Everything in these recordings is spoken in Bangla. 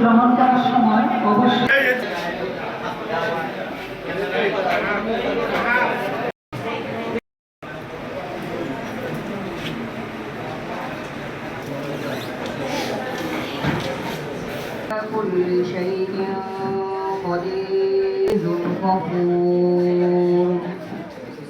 গ্রহণ করার সময় অবশ্যই كل شيء قدير غفور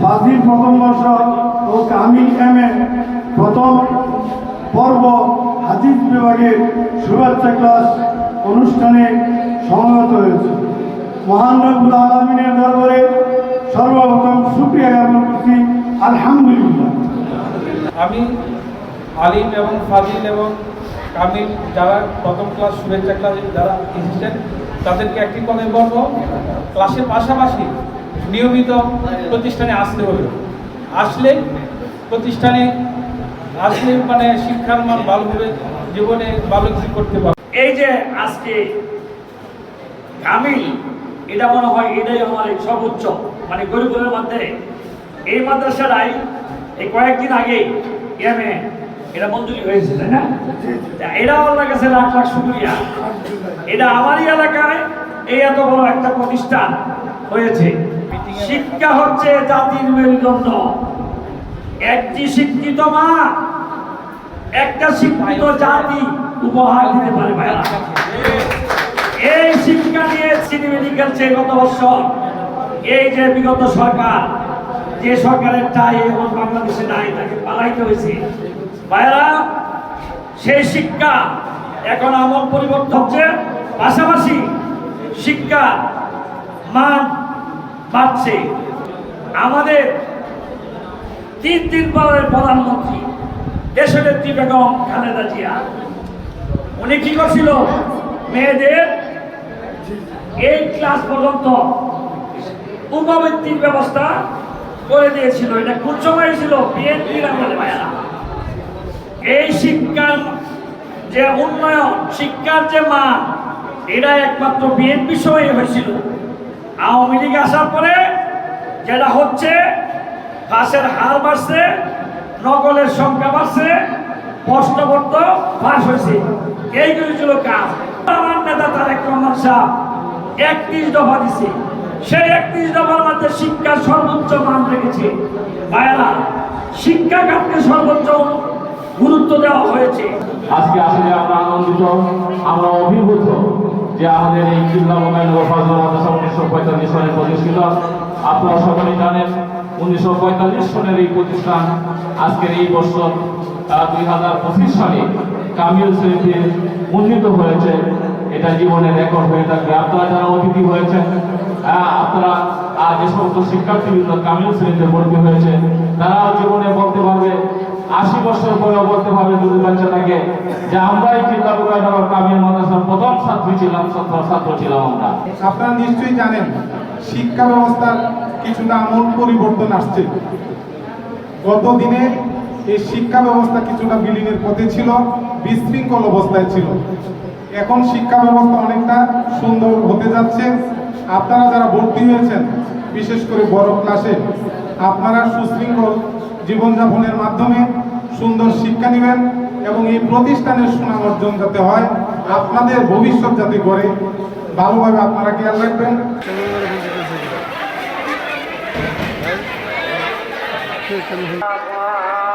ফাজিল প্রথম বর্ষ ও কামিল এম এ প্রথম পর্ব হাদিস বিভাগের শুভেচ্ছা ক্লাস অনুষ্ঠানে সমবেত হয়েছে। মহান রব্বুল আলমিনের দরবারে সর্বপ্রথম সুক্রিয়া জ্ঞাপন করছি। আলহামদুলিল্লাহ। আমি আলিম এবং ফাজিল এবং কামিল যারা প্রথম ক্লাস শুভেচ্ছা ক্লাসে যারা এসেছেন, তাদেরকে একটি কথা বলব। ক্লাসের পাশাপাশি নিয়মিত প্রতিষ্ঠানে আসতে হবে আসলে প্রতিষ্ঠানে আসলে মানে শিক্ষার মান ভালো হবে জীবনে ভালো কিছু করতে পারবে। এই যে আজকে কামিল এটা মনে হয় এটাই আমার এই সর্বোচ্চ মানে গরিবের মধ্যে। এই মাদ্রাসাটাই এই কয়েকদিন আগে এমএ এটা মঞ্জুরি হয়েছে তাই না? এটা আমার কাছে লাখ লাখ শুক্রিয়া। এটা আমারই এলাকায় এই এত বড় একটা প্রতিষ্ঠান হয়েছে। শিক্ষা হচ্ছে জাতির মেরুদণ্ড। একটি শিক্ষিত মা একটা শিক্ষিত জাতি উপহার দিতে পারে ভাইরা এই শিক্ষা নিয়ে সিটি মেডিকেল সে গত বছর, এই যে বিগত সরকার, যে সরকারের টাই এখন বাংলাদেশে নাই, তাকে পালাইতে হয়েছে। ভাইরা সেই শিক্ষা এখন আমল পরিবর্তন হচ্ছে পাশাপাশি শিক্ষা, মান বাড়ছে। আমাদের তিন দিন পরের প্রধানমন্ত্রী, দেশনেত্রী বেগম খালেদা জিয়া, উনি কি করছিল? মেয়েদের এই ক্লাস পর্যন্ত উপবৃত্তির ব্যবস্থা করে দিয়েছিল। এটা কোন সময় ছিল বিএনপির আমলে এই শিক্ষার যে উন্নয়ন, শিক্ষার যে মান এটা একমাত্র বিএনপি সময় হয়েছিল। আওয়ামী লীগ আসার পরে যেটা হচ্ছে ফাঁসের হার বাড়ছে নকলের সংখ্যা বাড়ছে প্রশ্নপত্র ফাঁস হয়েছে। এইগুলি ছিল কাজ। আমার নেতা তারেক রহমান সাহেব একত্রিশ দফা দিছে। সেই একত্রিশ দফার মধ্যে শিক্ষার সর্বোচ্চ মান রেখেছে। ভাইয়েরা, শিক্ষা খাতকে সর্বোচ্চ গুরুত্ব দেওয়া হয়েছে। আজকে আসলে আমরা আনন্দিত আমরা অভিভূত যে আমাদের এই জিল্লা ফজল মাদ্রাসা উনিশশো পঁয়তাল্লিশ সালে প্রতিষ্ঠিত। আপনারা সকলেই জানেন উনিশশো পঁয়তাল্লিশ সনের এই প্রতিষ্ঠান আজকের এই বছর দুই হাজার পঁচিশ সালে কামিল শ্রেণীতে উন্নীত হয়েছে। এটা জীবনের রেকর্ড হয়ে থাকবে। আপনারা যারা অতিথি হয়েছেন আপনারা আহ, যে সমস্ত শিক্ষার্থীবৃন্দ কামিল শ্রেণীতে ভর্তি হয়েছে তারাও জীবনে বলতে পারবে আশি বছর পরেও বলতে পারবে দুধ বাচ্চাটাকে যে আমরাই বুকাইনগর কামিল মাদ্রাসার প্রথম ছাত্রী ছিলাম, ছাত্র ছাত্র ছিলাম আমরা। আপনারা নিশ্চয়ই জানেন, শিক্ষা ব্যবস্থার কিছুটা আমূল পরিবর্তন আসছে। গত দিনে এই শিক্ষা ব্যবস্থা কিছুটা বিলীনের পথে ছিল, বিশৃঙ্খল অবস্থায় ছিল। এখন শিক্ষা ব্যবস্থা অনেকটা সুন্দর হতে যাচ্ছে। আপনারা যারা ভর্তি হয়েছেন, বিশেষ করে বড় ক্লাসে আপনারা সুশৃঙ্খল জীবনযাপনের মাধ্যমে সুন্দর শিক্ষা নেবেন এবং এই প্রতিষ্ঠানের সুনাম অর্জন যাতে হয়, আপনাদের ভবিষ্যৎ যাতে করে ভালোভাবে আপনারা খেয়াল রাখবেন Thank you.